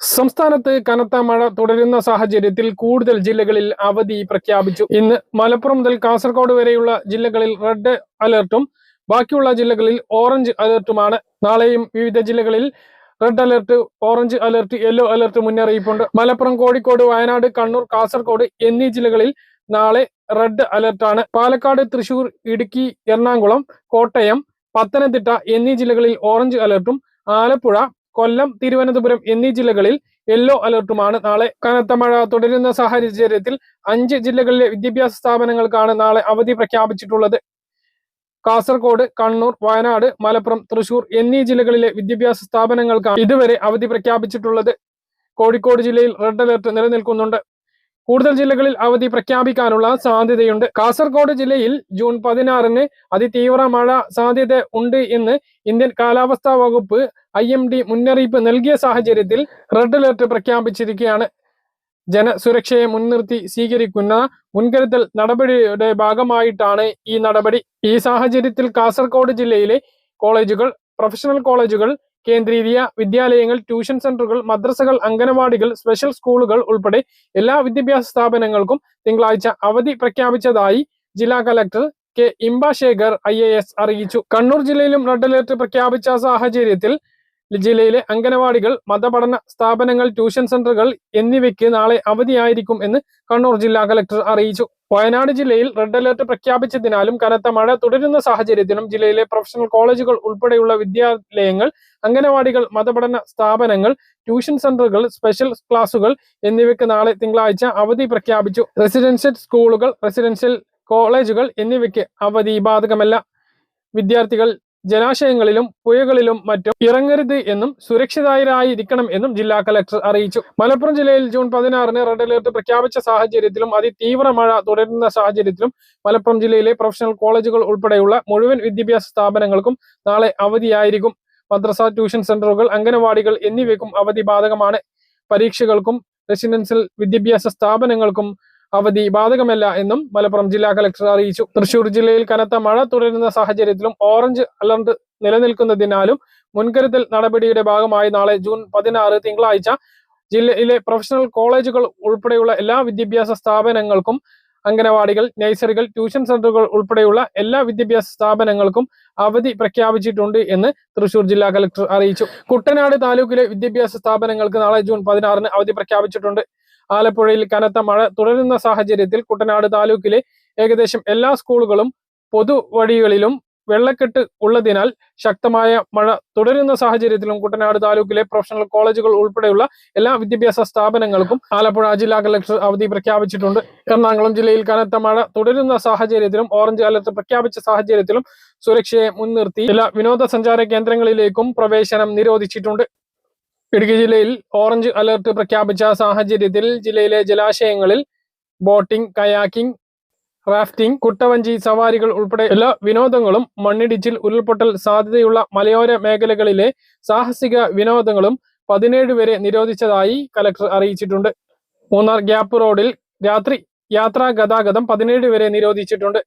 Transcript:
സംസ്ഥാനത്ത് കനത്ത മഴ തുടരുന്ന സാഹചര്യത്തിൽ കൂടുതൽ ജില്ലകളിൽ അവധി പ്രഖ്യാപിച്ചു. ഇന്ന് മലപ്പുറം മുതൽ കാസർഗോഡ് വരെയുള്ള ജില്ലകളിൽ റെഡ് അലർട്ടും ബാക്കിയുള്ള ജില്ലകളിൽ ഓറഞ്ച് അലർട്ടുമാണ്. നാളെയും വിവിധ ജില്ലകളിൽ red alert orange alert yellow alert മുന്നറിയിപ്പുണ്ട്. മലപ്പുറം കോഴിക്കോട് വയനാട് കണ്ണൂർ കാസർഗോഡ് എന്നീ ജില്ലകളിൽ നാളെ റെഡ് അലർട്ടാണ്. പാലക്കാട് തൃശൂർ ഇടുക്കി എറണാകുളം കോട്ടയം പത്തനംതിട്ട എന്നീ ജില്ലകളിൽ ഓറഞ്ച് അലർട്ടും ആലപ്പുഴ കൊല്ലം തിരുവനന്തപുരം എന്നീ ജില്ലകളിൽ യെല്ലോ അലർട്ടുമാണ്. നാളെ കനത്ത മഴ തുടരുന്ന സാഹചര്യത്തിൽ അഞ്ച് ജില്ലകളിലെ വിദ്യാഭ്യാസ സ്ഥാപനങ്ങൾക്കാണ് നാളെ അവധി പ്രഖ്യാപിച്ചിട്ടുള്ളത്. കാസർഗോഡ് കണ്ണൂർ വയനാട് മലപ്പുറം തൃശൂർ എന്നീ ജില്ലകളിലെ വിദ്യാഭ്യാസ സ്ഥാപനങ്ങൾക്കാണ് ഇതുവരെ അവധി പ്രഖ്യാപിച്ചിട്ടുള്ളത്. കോഴിക്കോട് ജില്ലയിൽ റെഡ് അലർട്ട് നിലനിൽക്കുന്നുണ്ട്. കൂടുതൽ ജില്ലകളിൽ അവധി പ്രഖ്യാപിക്കാനുള്ള സാധ്യതയുണ്ട്. കാസർഗോഡ് ജില്ലയിൽ ജൂൺ പതിനാറിന് അതിതീവ്ര മഴ സാധ്യത ഉണ്ട് എന്ന് ഇന്ത്യൻ കാലാവസ്ഥാ വകുപ്പ് ഐ എം ഡി മുന്നറിയിപ്പ് നൽകിയ സാഹചര്യത്തിൽ റെഡ് അലർട്ട് പ്രഖ്യാപിച്ചിരിക്കുകയാണ്. ജനസുരക്ഷയെ മുൻനിർത്തി സ്വീകരിക്കുന്ന മുൻകരുതൽ നടപടിയുടെ ഭാഗമായിട്ടാണ് ഈ നടപടി. ഈ സാഹചര്യത്തിൽ കാസർഗോഡ് ജില്ലയിലെ കോളേജുകൾ പ്രൊഫഷണൽ കോളേജുകൾ കേന്ദ്രീയ വിദ്യാലയങ്ങൾ ട്യൂഷൻ സെന്ററുകൾ മദ്രസകൾ അംഗനവാടികൾ സ്പെഷ്യൽ സ്കൂളുകൾ ഉൾപ്പെടെ എല്ലാ വിദ്യാഭ്യാസ സ്ഥാപനങ്ങൾക്കും തിങ്കളാഴ്ച അവധി പ്രഖ്യാപിച്ചതായി ജില്ലാ collector K Inbasekar I A S അറിയിച്ചു. കണ്ണൂർ ജില്ലയിലും റെഡ് അലേർട്ട് പ്രഖ്യാപിച്ച സാഹചര്യത്തിൽ ജില്ലയിലെ അംഗനവാടികൾ മതപഠന സ്ഥാപനങ്ങൾ ട്യൂഷൻ സെന്ററുകൾ എന്നിവയ്ക്ക് നാളെ അവധിയായിരിക്കും എന്ന് കണ്ണൂർ ജില്ലാ കലക്ടർ അറിയിച്ചു. വയനാട് ജില്ലയിൽ റെഡ് അലർട്ട് പ്രഖ്യാപിച്ചതിനാലും കനത്ത മഴ തുടരുന്ന സാഹചര്യത്തിലും ജില്ലയിലെ പ്രൊഫഷണൽ കോളേജുകൾ ഉൾപ്പെടെയുള്ള വിദ്യാലയങ്ങൾ അംഗനവാടികൾ മതപഠന സ്ഥാപനങ്ങൾ ട്യൂഷൻ സെന്ററുകൾ സ്പെഷ്യൽ ക്ലാസുകൾ എന്നിവയ്ക്ക് നാളെ തിങ്കളാഴ്ച അവധി പ്രഖ്യാപിച്ചു. റെസിഡൻഷ്യൽ സ്കൂളുകൾ റെസിഡൻഷ്യൽ കോളേജുകൾ എന്നിവയ്ക്ക് അവധി ബാധകമല്ല. വിദ്യാർത്ഥികൾ ജലാശയങ്ങളിലും പുഴകളിലും മറ്റും ഇറങ്ങരുത് എന്നും സുരക്ഷിതരായിരിക്കണം എന്നും ജില്ലാ കലക്ടർ അറിയിച്ചു. മലപ്പുറം ജില്ലയിൽ ജൂൺ പതിനാറിന് റെഡ് അലേർട്ട് പ്രഖ്യാപിച്ച സാഹചര്യത്തിലും അതിതീവ്ര മഴ തുടരുന്ന സാഹചര്യത്തിലും മലപ്പുറം ജില്ലയിലെ പ്രൊഫഷണൽ കോളേജുകൾ ഉൾപ്പെടെയുള്ള മുഴുവൻ വിദ്യാഭ്യാസ സ്ഥാപനങ്ങൾക്കും നാളെ അവധിയായിരിക്കും. മദ്രസ ട്യൂഷൻ സെന്ററുകൾ അംഗനവാടികൾ എന്നിവയ്ക്കും അവധി ബാധകമാണ്. പരീക്ഷകൾക്കും റെസിഡൻഷ്യൽ വിദ്യാഭ്യാസ സ്ഥാപനങ്ങൾക്കും അവധി ബാധകമല്ല എന്നും മലപ്പുറം ജില്ലാ കലക്ടർ അറിയിച്ചു. തൃശൂർ ജില്ലയിൽ കനത്ത മഴ തുടരുന്ന സാഹചര്യത്തിലും ഓറഞ്ച് അലർട്ട് നിലനിൽക്കുന്നതിനാലും മുൻകരുതൽ നടപടിയുടെ ഭാഗമായി നാളെ ജൂൺ പതിനാറ് തിങ്കളാഴ്ച ജില്ലയിലെ പ്രൊഫഷണൽ കോളേജുകൾ ഉൾപ്പെടെയുള്ള എല്ലാ വിദ്യാഭ്യാസ സ്ഥാപനങ്ങൾക്കും അംഗനവാടികൾ നഴ്സറികൾ ട്യൂഷൻ സെന്ററുകൾ ഉൾപ്പെടെയുള്ള എല്ലാ വിദ്യാഭ്യാസ സ്ഥാപനങ്ങൾക്കും അവധി പ്രഖ്യാപിച്ചിട്ടുണ്ട് എന്ന് തൃശൂർ ജില്ലാ കലക്ടർ അറിയിച്ചു. കുട്ടനാട് താലൂക്കിലെ വിദ്യാഭ്യാസ സ്ഥാപനങ്ങൾക്ക് നാളെ ജൂൺ പതിനാറിന് അവധി പ്രഖ്യാപിച്ചിട്ടുണ്ട്. ആലപ്പുഴയിൽ കനത്ത മഴ തുടരുന്ന സാഹചര്യത്തിൽ കുട്ടനാട് താലൂക്കിലെ ഏകദേശം എല്ലാ സ്കൂളുകളും പൊതുവഴികളിലും വെള്ളക്കെട്ട് ഉള്ളതിനാൽ ശക്തമായ മഴ തുടരുന്ന സാഹചര്യത്തിലും കുട്ടനാട് താലൂക്കിലെ പ്രൊഫഷണൽ കോളേജുകൾ ഉൾപ്പെടെയുള്ള എല്ലാ വിദ്യാഭ്യാസ സ്ഥാപനങ്ങൾക്കും ആലപ്പുഴ ജില്ലാ കളക്ടർ അവധി പ്രഖ്യാപിച്ചിട്ടുണ്ട്. എറണാകുളം ജില്ലയിൽ കനത്ത മഴ തുടരുന്ന സാഹചര്യത്തിലും ഓറഞ്ച് അലർട്ട് പ്രഖ്യാപിച്ച സാഹചര്യത്തിലും സുരക്ഷയെ മുൻനിർത്തി എല്ലാ വിനോദസഞ്ചാര കേന്ദ്രങ്ങളിലേക്കും പ്രവേശനം നിരോധിച്ചിട്ടുണ്ട്. ഇടുക്കി ജില്ലയിൽ ഓറഞ്ച് അലർട്ട് പ്രഖ്യാപിച്ച സാഹചര്യത്തിൽ ജില്ലയിലെ ജലാശയങ്ങളിൽ ബോട്ടിംഗ് കയാക്കിംഗ് റാഫ്റ്റിംഗ് കുട്ടവഞ്ചി സവാരികൾ ഉൾപ്പെടെ എല്ലാ വിനോദങ്ങളും മണ്ണിടിച്ചിൽ ഉരുൾപൊട്ടൽ സാധ്യതയുള്ള മലയോര മേഖലകളിലെ സാഹസിക വിനോദങ്ങളും പതിനേഴ് വരെ നിരോധിച്ചതായി കലക്ടർ അറിയിച്ചിട്ടുണ്ട്. മൂന്നാർ ഗ്യാപ്പ് റോഡിൽ രാത്രി യാത്രാ ഗതാഗതം പതിനേഴ് വരെ നിരോധിച്ചിട്ടുണ്ട്.